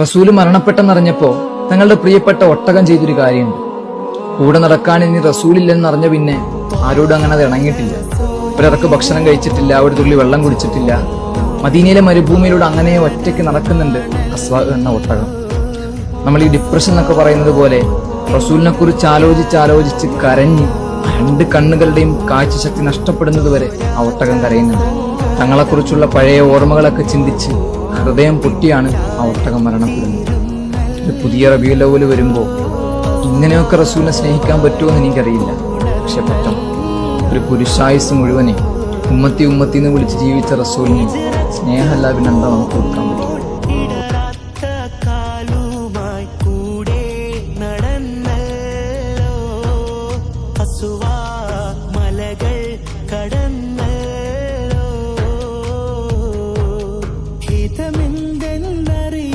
റസൂൽ മരണപ്പെട്ടെന്നറിഞ്ഞപ്പോ തങ്ങളുടെ പ്രിയപ്പെട്ട ഒട്ടകം ചെയ്തൊരു കാര്യമുണ്ട്. കൂടെ നടക്കാൻ ഇനി റസൂലില്ലെന്നറിഞ്ഞ പിന്നെ ആരോടും അങ്ങനെ അത് ഇണങ്ങിയിട്ടില്ല. ഒരിറക്ക് ഭക്ഷണം കഴിച്ചിട്ടില്ല ഒരു തുള്ളി വെള്ളം കുടിച്ചിട്ടില്ല. മദീനയിലെ മരുഭൂമിയിലൂടെ അങ്ങനെ ഒറ്റയ്ക്ക് നടക്കുന്നുണ്ട് അസ്വാ എന്ന ഒട്ടകം. നമ്മൾ ഈ ഡിപ്രഷൻ എന്നൊക്കെ പറയുന്നത് പോലെ റസൂലിനെ കുറിച്ച് ആലോചിച്ച് ആലോചിച്ച് കരഞ്ഞ് രണ്ട് കണ്ണുകളുടെയും കാഴ്ചശക്തി നഷ്ടപ്പെടുന്നത് വരെ ആ ഒട്ടകം കരയുന്നുണ്ട്. തങ്ങളെക്കുറിച്ചുള്ള പഴയ ഓർമ്മകളൊക്കെ ചിന്തിച്ച് ഹൃദയം പൊട്ടിയാണ് ആ ഒട്ടകം മരണപ്പെടുന്നത്. ഒരു പുതിയ റബിയ ലവൽ വരുമ്പോൾ ഇങ്ങനെയൊക്കെ റസൂലിനെ സ്നേഹിക്കാൻ പറ്റുമോ എന്ന് എനിക്കറിയില്ല. പക്ഷെ പറ്റും ഒരു പുരുഷായുസ് മുഴുവനെ ഉമ്മത്തി ഉമ്മത്തി എന്ന് വിളിച്ച് ജീവിച്ച റസൂലിനെ സ്നേഹമല്ല പിന്നെ നമുക്ക് കൊടുക്കാൻ പറ്റും കൂടെ നടന്നല്ലോ. നിന്നെന്താ